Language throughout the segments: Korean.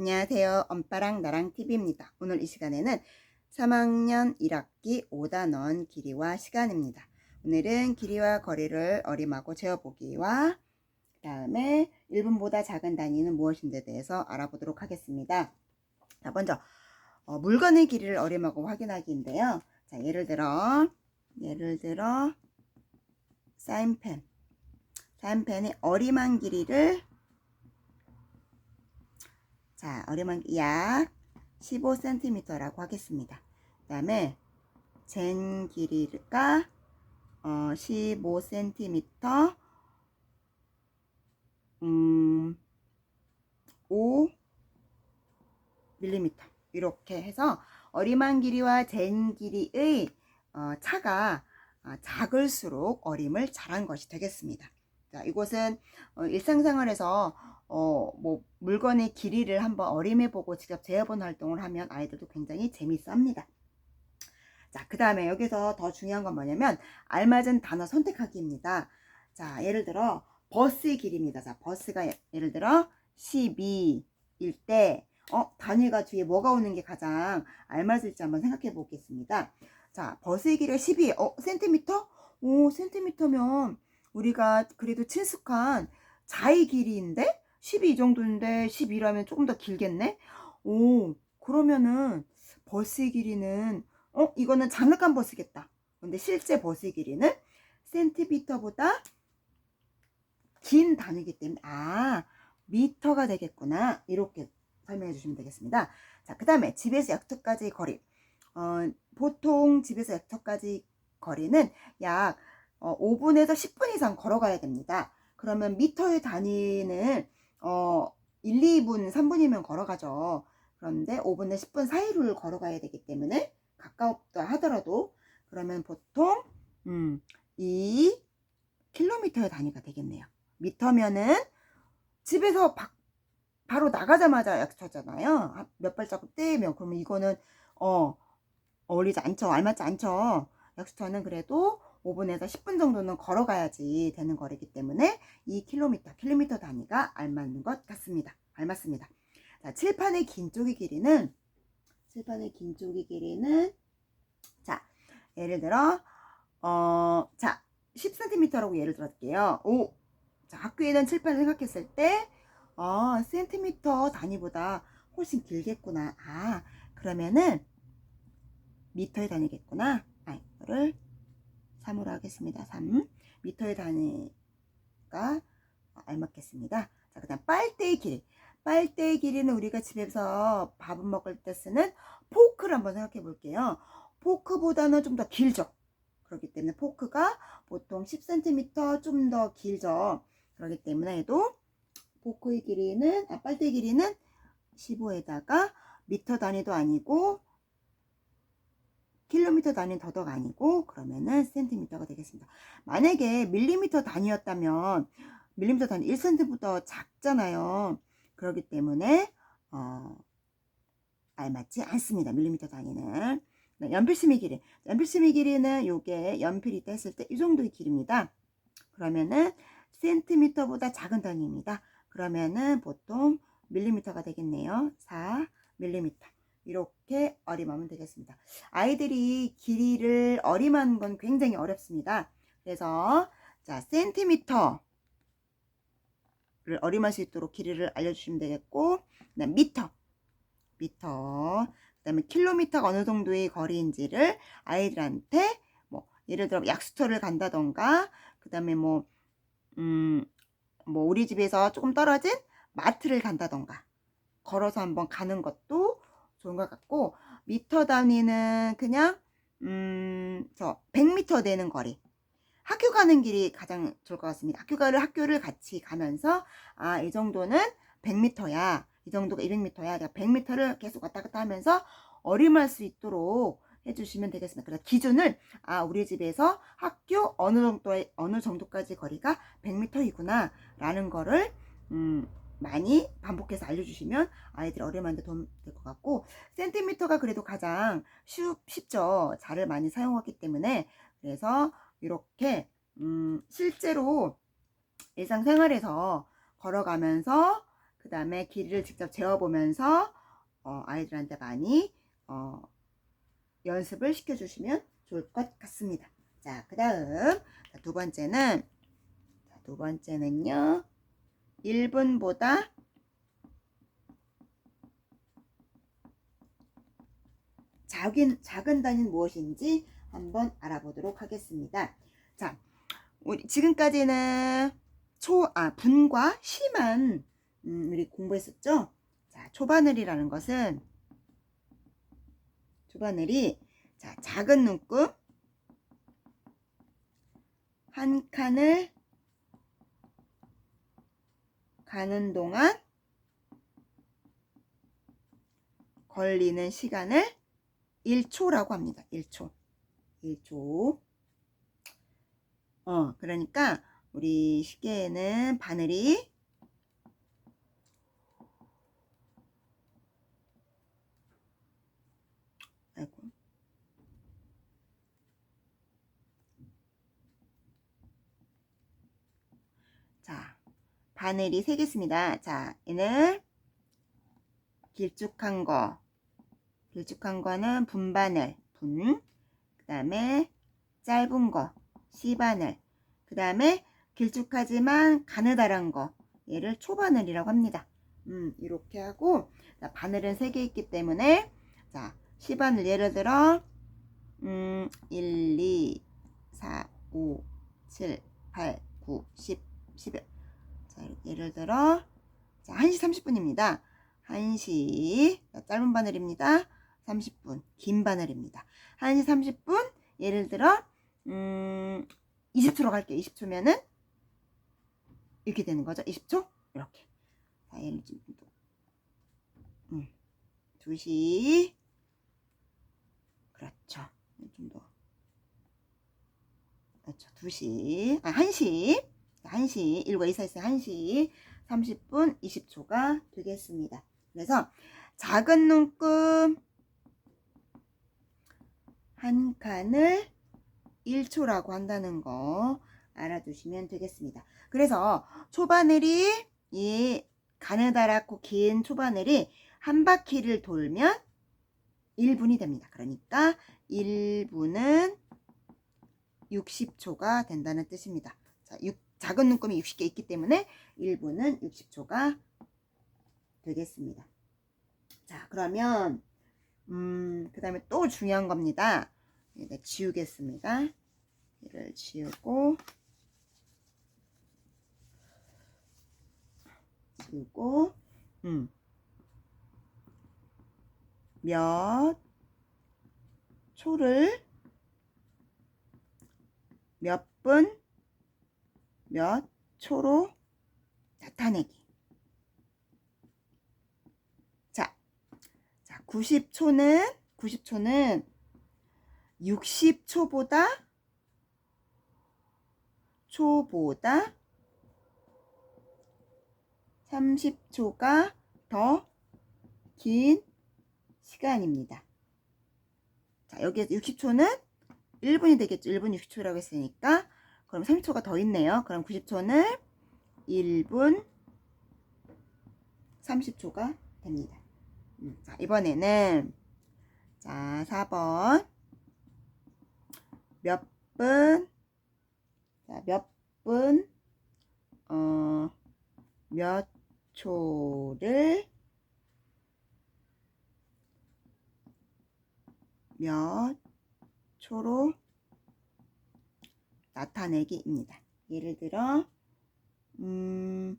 안녕하세요. 엄빠랑 나랑 TV입니다. 오늘 이 시간에는 3학년 1학기 5단원 길이와 시간입니다. 오늘은 길이와 거리를 어림하고 재어보기와 그 다음에 1분보다 작은 단위는 무엇인지에 대해서 알아보도록 하겠습니다. 자, 먼저 어, 물건의 길이를 어림하고 확인하기인데요. 자, 예를 들어 예를 들어 사인펜 사인펜의 어림한 길이를 자, 어림한 약 15cm라고 하겠습니다. 그 다음에 젠 길이가 어, 15cm 음, 5mm 이렇게 해서 어림한 길이와 젠 길이의 어, 차가 어, 작을수록 어림을 잘한 것이 되겠습니다. 자, 이곳은 어, 일상생활에서 어, 뭐 물건의 길이를 한번 어림해 보고 직접 재어본 활동을 하면 아이들도 굉장히 재밌어 합니다. 자, 그 다음에 여기서 더 중요한 건 뭐냐면 알맞은 단어 선택하기입니다. 자, 예를 들어 버스의 길이입니다. 자, 버스가 예- 예를 들어 12일 때 어, 단위가 뒤에 뭐가 오는 게 가장 알맞을지 한번 생각해 보겠습니다. 자, 버스의 길이가 12, 어, 센티미터? 오, 센티미터면 우리가 그래도 친숙한 자의 길이인데 12이 정도인데 12라면 조금 더 길겠네? 오, 그러면은 버스의 길이는 어, 이거는 장난감 버스겠다. 근데 실제 버스의 길이는 센티미터보다 긴 단위이기 때문에 아, 미터가 되겠구나. 이렇게 설명해 주시면 되겠습니다. 자, 그 다음에 집에서 약터까지 거리. 어, 보통 집에서 약터까지 거리는 약 어, 5분에서 10분 이상 걸어가야 됩니다. 그러면 미터의 단위는 어, 1, 2분, 3분이면 걸어가죠. 그런데 5분에 10분 사이를 걸어가야 되기 때문에 가까웠다 하더라도 그러면 보통 음, 2 킬로미터의 단위가 되겠네요. 미터면은 집에서 바, 바로 나가자마자 약터잖아요. 몇 발자국 떼면 그러면 이거는 어 어울리지 않죠. 알맞지 않죠. 약수터는 그래도 5분에서 10분 정도는 걸어가야지 되는 거리기 때문에 2km, 킬로미터 단위가 알맞는 것 같습니다. 알맞습니다. 자, 칠판의 긴 쪽의 길이는 칠판의 긴 쪽의 길이는 자, 예를 들어 어, 자, 10cm라고 예를 들었게요. 오. 자, 학교에는 칠판을 생각했을 때 어, 센티미터 단위보다 훨씬 길겠구나. 아, 그러면은 미터의 단위겠구나. 아, 이거를 3으로 하겠습니다. 3. 미터의 단위가 알맞겠습니다. 자, 그 다음 빨대의 길이. 빨대의 길이는 우리가 집에서 밥을 먹을 때 쓰는 포크를 한번 생각해 볼게요. 포크보다는 좀 더 길죠. 그렇기 때문에 포크가 보통 10cm 좀 더 길죠. 그렇기 때문에 도 포크의 길이는, 아, 빨대 길이는 15에다가 미터 단위도 아니고 킬로미터 단위 더덕 아니고 그러면은 센티미터가 되겠습니다. 만약에 밀리미터 단위였다면 밀리미터 단위 1cm보다 작잖아요. 그렇기 때문에 어, 알맞지 않습니다. 밀리미터 단위는 네, 연필심의 길이 연필심의 길이는 요게 연필이 뗐을 때 이 정도의 길입니다. 그러면은 센티미터보다 작은 단위입니다. 그러면은 보통 밀리미터가 되겠네요. 4 밀리미터. 이렇게 어림하면 되겠습니다. 아이들이 길이를 어림하는 건 굉장히 어렵습니다. 그래서 자 센티미터를 어림할 수 있도록 길이를 알려주시면 되겠고 그다음 미터, 미터, 그다음에 킬로미터가 어느 정도의 거리인지를 아이들한테 뭐 예를 들어 약수터를 간다던가 그다음에 뭐 음, 뭐 우리 집에서 조금 떨어진 마트를 간다던가 걸어서 한번 가는 것도 좋은 것 같고 미터 단위는 그냥 음저 100m 되는 거리 학교 가는 길이 가장 좋을 것 같습니다. 학교 가를 학교를 같이 가면서 아 이 정도는 100m야 이 정도가 200m야 내가 100m를 계속 왔다 갔다 하면서 어림할 수 있도록 해주시면 되겠습니다. 그래서 기준을 아 우리 집에서 학교 어느 정도의 어느 정도까지 거리가 100m이구나 라는 거를 음 많이 반복해서 알려주시면 아이들 어려움한테 도움 될 것 같고 센티미터가 그래도 가장 쉽, 쉽죠. 자를 많이 사용하기 때문에 그래서 이렇게 음, 실제로 일상생활에서 걸어가면서 그 다음에 길이를 직접 재어보면서 어, 아이들한테 많이 어, 연습을 시켜주시면 좋을 것 같습니다. 자, 그 다음 두 번째는 자, 두 번째는요. 1분보다 작은, 작은 단위는 무엇인지 한번 알아보도록 하겠습니다. 자, 우리 지금까지는 초, 아, 분과 시만 음, 우리 공부했었죠? 자, 초바늘이라는 것은 초바늘이 자, 작은 눈금 한 칸을 가는 동안 걸리는 시간을 1초라고 합니다. 1초. 1초. 어, 그러니까 우리 시계에는 바늘이 아이고. 자, 바늘이 세 개 있습니다. 자, 얘는 길쭉한 거. 길쭉한 거는 분바늘, 분. 그 다음에 짧은 거, 시바늘. 그 다음에 길쭉하지만 가느다란 거. 얘를 초바늘이라고 합니다. 음, 이렇게 하고, 자, 바늘은 세 개 있기 때문에, 자, 시바늘 예를 들어, 음, 1, 2, 4, 5, 7, 8, 9, 10, 11. 자, 예를 들어, 자, 1시 30분입니다. 1시, 자, 짧은 바늘입니다. 30분, 긴 바늘입니다. 1시 30분, 예를 들어, 음, 20초로 갈게요. 20초면은, 이렇게 되는 거죠. 20초? 이렇게. 자, 얘를 좀, 더. 음, 2시. 그렇죠. 좀 더. 그렇죠. 2시. 아, 1시. 1시. 1과 2, 4, 4, 1시. 30분 20초가 되겠습니다. 그래서 작은 눈금 한 칸을 1초라고 한다는 거 알아두시면 되겠습니다. 그래서 초바늘이 이 가느다랗고 긴 초바늘이 한 바퀴를 돌면 1분이 됩니다. 그러니까 1분은 60초가 된다는 뜻입니다. 자, 6, 작은 눈금이 60개 있기 때문에 1분은 60초가 되겠습니다. 자, 그러면 음, 그 다음에 또 중요한 겁니다. 네, 지우겠습니다. 얘를 지우고 지우고 음. 몇 초를 몇 분, 몇 초로 나타내기. 자, 자, 90초는, 90초는 60초보다, 초보다 30초가 더 긴 시간입니다. 자, 여기에서 60초는 1분이 되겠죠. 1분 60초라고 했으니까. 그럼 30초가 더 있네요. 그럼 90초는 1분 30초가 됩니다. 음, 자, 이번에는 자, 4번. 몇 분, 자, 몇 분, 어, 몇 초를? 몇 초로 나타내기입니다. 예를 들어, 음,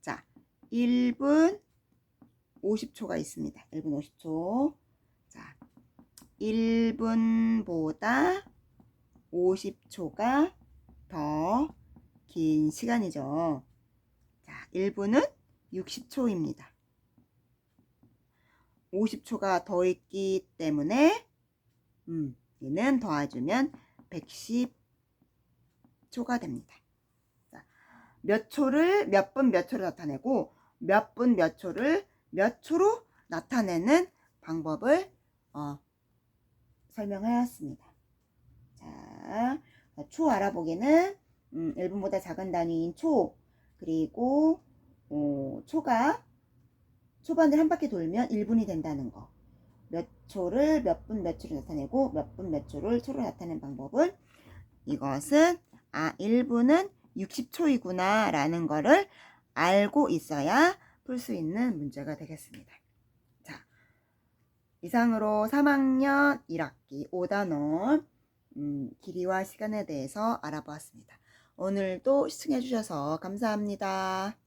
자, 1분 50초가 있습니다. 1분 50초. 자, 1분보다 50초가 더 긴 시간이죠. 자, 1분은 60초입니다. 50초가 더 있기 때문에 음, 얘는 더해주면 110 초가 됩니다. 자, 몇 초를 몇 분 몇 초를 나타내고 몇 분 몇 초를 몇 초로 나타내는 방법을 어, 설명하였습니다. 자, 초 알아보기는 음, 1분보다 작은 단위인 초 그리고 어, 초가 초반을 한 바퀴 돌면 1분이 된다는 거. 몇 초를 몇 분 몇 초로 나타내고 몇 분 몇 초를 초로 나타내는 방법은 이것은 아 1분은 60초이구나 라는 거를 알고 있어야 풀 수 있는 문제가 되겠습니다. 자, 이상으로 3학년 1학기 5단원 음, 길이와 시간에 대해서 알아보았습니다. 오늘도 시청해 주셔서 감사합니다.